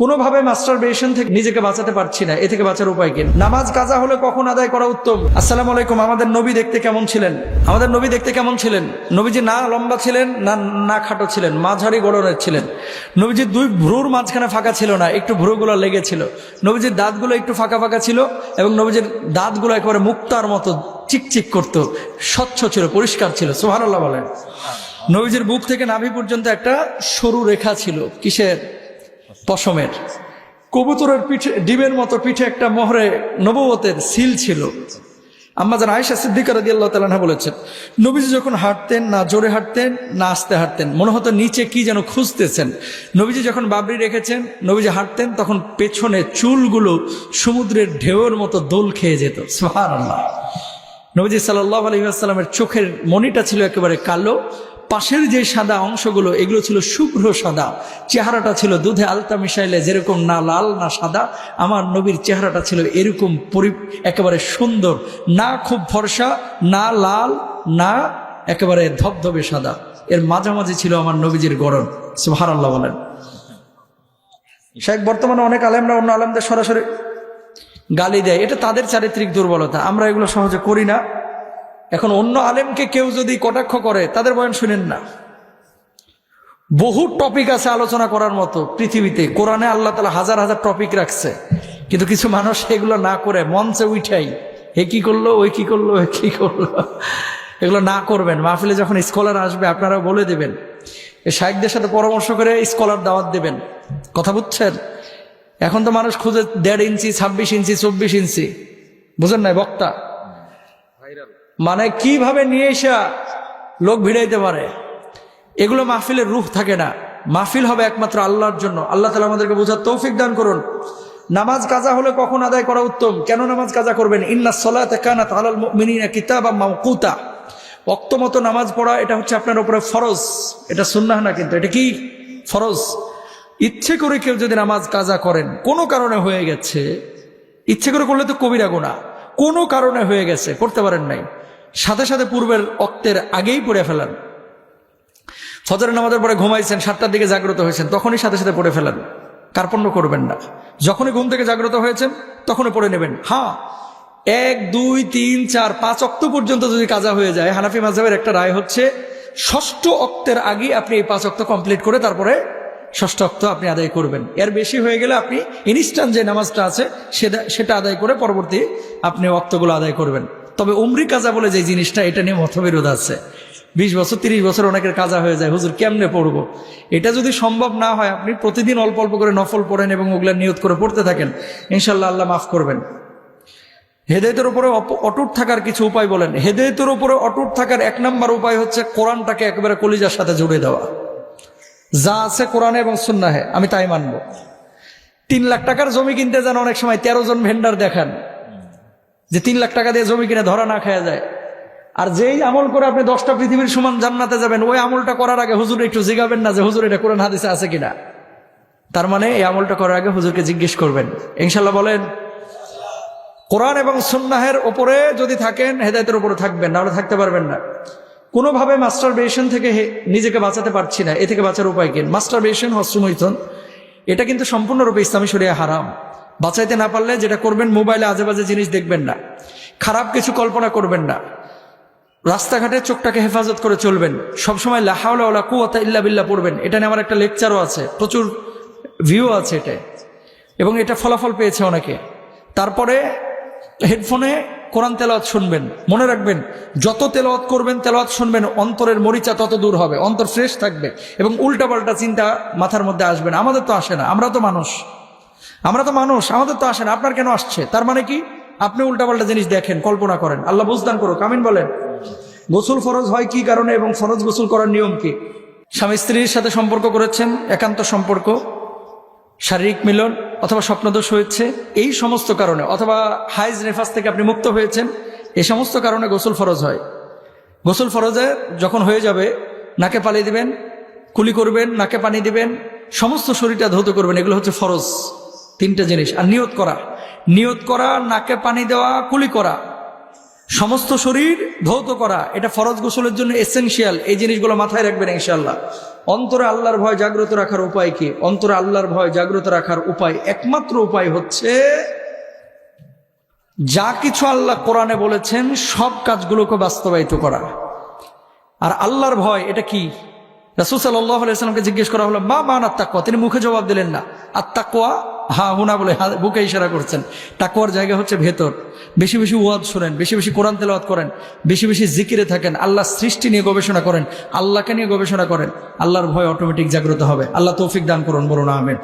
কোনোভাবে মাস্টার বেশন থেকে নিজেকে বাঁচাতে পারছি না, এ থেকে বাঁচার উপায় কি? নামাজ, কাজা হলে কখন আদায় করা উত্তম? আসসালামু আলাইকুম, আমাদের নবী দেখতে কেমন ছিলেন? আমাদের নবী দেখতে কেমন ছিলেন? নবীজি না লম্বা ছিলেন, না না খাটো ছিলেন, মাঝারি গড়নের ছিলেন। নবীজির দুই ভ্রুর মাঝখানে ফাঁকা ছিল না, একটু ভ্রুগুলো লেগেছিল নবীজির দাঁতগুলো একটু ফাঁকা ফাঁকা ছিল এবং নবীজির দাঁতগুলো একেবারে মুক্তার মতো চিকচিক করতো, স্বচ্ছ ছিল, পরিষ্কার ছিল সোহানাল্লাহ বলেন। নবীজির বুক থেকে নাভি পর্যন্ত একটা সরু রেখা ছিল, কিসের? পশমের। কবুতরের পিঠে, ডিমের মতো পিঠে একটা মোহরে নববতের সিল ছিল। আম্মা যেন আয়সা সিদ্দিকা রাদি আল্লাহ তালাহা বলেছেন, নবীজি যখন হাঁটতেন, না জোরে হাঁটতেন, না আস্তে হাঁটতেন, মনে হতো নিচে কি যেন খুঁজতেছেন। নবীজি যখন বাবরি রেখেছেন, নবীজি হাঁটতেন, তখন পেছনে চুলগুলো সমুদ্রের ঢেউয়ের মতো দোল খেয়ে যেত। সোহার আল্লাহ নবীজি সাল্লাহ আলহিহাস্লামের চোখের মনিটা ছিল একেবারে কালো পাশের যে সাদা অংশগুলো, এগুলো ছিল শুভ্র সাদা। চেহারাটা ছিল দুধে আলতা মিশাইলে যেরকম না লাল, না সাদা, আমার নবীর চেহারাটা ছিল এরকম পরি একেবারে সুন্দর। না খুব ফর্সা, না লাল, না একেবারে ধবধবে সাদা। এর মাঝামাঝি ছিল আমার নবীজির গরম সুহার আল্লাহ বলেন। শেখ, বর্তমানে অনেক আলেমরা অন্য আলেমদের সরাসরি গালি দেয়। এটা তাদের চারিত্রিক দুর্বলতা। আমরা এগুলো সহজে করি না। এখন অন্য আলেমকে কেউ যদি কটাক্ষ করে, তাদের বয়ান শুনেন না। বহু টপিক আছে আলোচনা করার মতো পৃথিবীতে। কোরআনে আল্লাহ তালা হাজার হাজার টপিক রাখছে। কিন্তু কিছু মানুষ এগুলো না করে মঞ্চে উঠাই হে কি করল, ওই কি করল, এ কি করল, এগুলো না করবেন। মাহফিলে যখন স্কলার আসবে আপনারা বলে দেবেন। এই শাহেকদের সাথে পরামর্শ করে স্কলার দাওয়াত দেবেন। কথা বুঝছেন? এখন তো মানুষ খুঁজে দেড় ইঞ্চি, ছাব্বিশ ইঞ্চি, চব্বিশ ইঞ্চি। বুঝেন নাই বক্তা? মানে কীভাবে নিয়ে এসা লোক ভিড়াইতে পারে? এগুলো মাহফিলের রূপ থাকে না। মাহফিল হবে একমাত্র আল্লাহর জন্য। আল্লাহ তালা আমাদেরকে বোঝার তৌফিক দান করুন। নামাজ কাজা হলে কখন আদায় করা উত্তম? কেন নামাজ কাজা করবেন? ইন্না সলাত কানাত আলাল ওক্ত মতো নামাজ পড়া, এটা হচ্ছে আপনার উপরে ফরজ। এটা সুন্নাহ না কিন্তু। এটা কি? ফরজ। ইচ্ছে করে কেউ যদি নামাজ কাজা করেন, কোনো কারণে হয়ে গেছে। ইচ্ছে করে করলে তো কবিরা গোনা কোনো কারণে হয়ে গেছে, করতে পারেন নাই। সাথে সাথে পূর্বের অক্তের আগেই পড়ে ফেলান। ফজরের নামাজের পরে ঘুমাইছেন, সাতটার দিকে জাগ্রত হয়েছেন, তখনই সাথে সাথে পড়ে ফেলান। কার্পণ্য করবেন না। যখনই ঘুম থেকে জাগ্রত হয়েছেন, তখনই পড়ে নেবেন। হ্যাঁ এক, দুই, তিন, চার, পাঁচ অক্ত পর্যন্ত যদি কাজা হয়ে যায়, হানাফি মাঝহের একটা রায় হচ্ছে, ষষ্ঠ অক্তের আগে আপনি এই পাঁচ অক্ত কমপ্লিট করে তারপরে ষষ্ঠ অক্ত আপনি আদায় করবেন। এর বেশি হয়ে গেলে আপনি ইনস্ট্যান্ট যে নামাজটা আছে, সেটা সেটা আদায় করে পরবর্তী আপনি অক্তগুলো আদায় করবেন। তবে উমরি কাজা বলে যে জিনিসটা, এটা নিয়ে মতবিরোধ আছে। বিশ বছর, তিরিশ বছর অনেকের কাজা হয়ে যায়। হুজুর, কেমনে পড়ব? এটা যদি সম্ভব না হয়, আপনি প্রতিদিন অল্প অল্প করে নফল পড়েন এবং ওগুলা নিয়ত করে পড়তে থাকেন। ইনশাল্লাহ আল্লাহ মাফ করবেন। হেদায়তের উপরে অটুট থাকার কিছু উপায় বলেন। হেদায়তের উপরে অটুট থাকার এক নম্বর উপায় হচ্ছে কোরআনটাকে একেবারে কলিজার সাথে জুড়ে দেওয়া। যা আছে কোরআনে এবং সুন্নাহে, আমি তাই মানব। তিন লাখ টাকার জমি কিনতে যান, অনেক সময় তেরো জন ভেন্ডার দেখান। যে তিন লাখ টাকা দিয়ে জমি কিনে ধরা না খাওয়া যায়। আর যেই আমল করে আপনি দশটা পৃথিবীর সমান জান্নাতে যাবেন, ওই আমলটা করার আগে হুজুর একটু জিগাবেন না যে হুজুর এটা কোরআন হাদিসে আছে কিনা। তার মানে এই আমলটা করার আগে হুজুরকে জিজ্ঞেস করবেন। ইনশাল্লাহ বলেন, কোরআন এবং সুন্নাহের ওপরে যদি থাকেন, হেদায়তের উপরে থাকবেন, নাহলে থাকতে পারবেন না। কোনোভাবে মাস্টার বেশন থেকে নিজেকে বাঁচাতে পারছি না, এ থেকে বাঁচার উপায় কি? মাস্টার বেশন হস্তমৈথন এটা কিন্তু সম্পূর্ণরূপে ইসলামী শরিয়া হারাম। বাঁচাইতে না পারলে যেটা করবেন, মোবাইলে আজে বাজে জিনিস দেখবেন না। খারাপ কিছু কল্পনা করবেন না। রাস্তাঘাটে চোখটাকে হেফাজত করে চলবেন। সবসময় লাহাউলা কুয়াতা ইল্লা বিল্লা পড়বেন। এটা নিয়ে আমার একটা লেকচারও আছে। প্রচুর ভিউ আছে এটা। এবং এটা ফলাফল পেয়েছে অনেকে। তারপরে হেডফোনে কোরআন তেলাওয়াত শুনবেন। মনে রাখবেন, যত তেলাওয়াত করবেন, তেলাওয়াত শুনবেন, অন্তরের মরিচা তত দূর হবে। অন্তর ফ্রেশ থাকবে। এবং উল্টাপাল্টা চিন্তা মাথার মধ্যে আসবেন আমাদের তো আসে না। আমরা তো মানুষ। আমরা তো মানুষ, আমাদের তো আসে না, আপনার কেন আসছে? তার মানে কি? আপনি উল্টাপাল্টা জিনিস দেখেন, কল্পনা করেন। আল্লাহ বুঝদান করুক, আমিন বলেন। গোসল ফরজ হয় কি কারণে এবং ফরজ গোসল করার নিয়ম কি? স্বামী স্ত্রীর সাথে সম্পর্ক করেছেন, একান্ত সম্পর্ক, শারীরিক মিলন অথবা স্বপ্নদোষ হয়েছে, এই সমস্ত কারণে, অথবা হাইজ নেফাস থেকে আপনি মুক্ত হয়েছেন, এই সমস্ত কারণে গোসল ফরজ হয়। গোসল ফরজে যখন হয়ে যাবে, নাকে পালিয়ে দিবেন, কুলি করবেন, নাকে পানি দিবেন, সমস্ত শরীরটা ধৌত করবেন, এগুলো হচ্ছে ফরজ। তিনটে জিনিস। আর নিয়ত করা। নিয়ত করা, নাকে পানি দেওয়া, কুলি করা। সমস্ত শরীর ধৌত করা। এটা ফরজ গোসলের জন্য এসেনশিয়াল এই জিনিসগুলো মাথায় রাখবেন ইনশাল্লাহ অন্তরে আল্লাহর ভয় জাগ্রত রাখার উপায় কি? অন্তরে আল্লাহর ভয় জাগ্রত রাখার উপায় একমাত্র উপায় হচ্ছে যা কিছু আল্লাহ কোরআনে বলেছেন, সব কাজগুলোকে বাস্তবায়িত করা। আর আল্লাহর ভয়, এটা কি? রাসুল আলাইসালামকে জিজ্ঞেস করা হলো, মা মান আত্মাকুয়া তিনি মুখে জবাব দিলেন না। আত্মাকুয়া হা হুনা বলে বুকে ইশারা করছেন। টাকুয়ার জায়গা হচ্ছে ভেতর। বেশি বেশি ওয়াদ শোনেন, বেশি বেশি কোরআন তেলওয়াত করেন, বেশি বেশি জিকিরে থাকেন, আল্লাহ সৃষ্টি নিয়ে গবেষণা করেন, আল্লাহকে নিয়ে গবেষণা করেন, আল্লাহর ভয় অটোমেটিক জাগ্রত হবে। আল্লাহ তৌফিক দান করুন, বলুন আহমেদ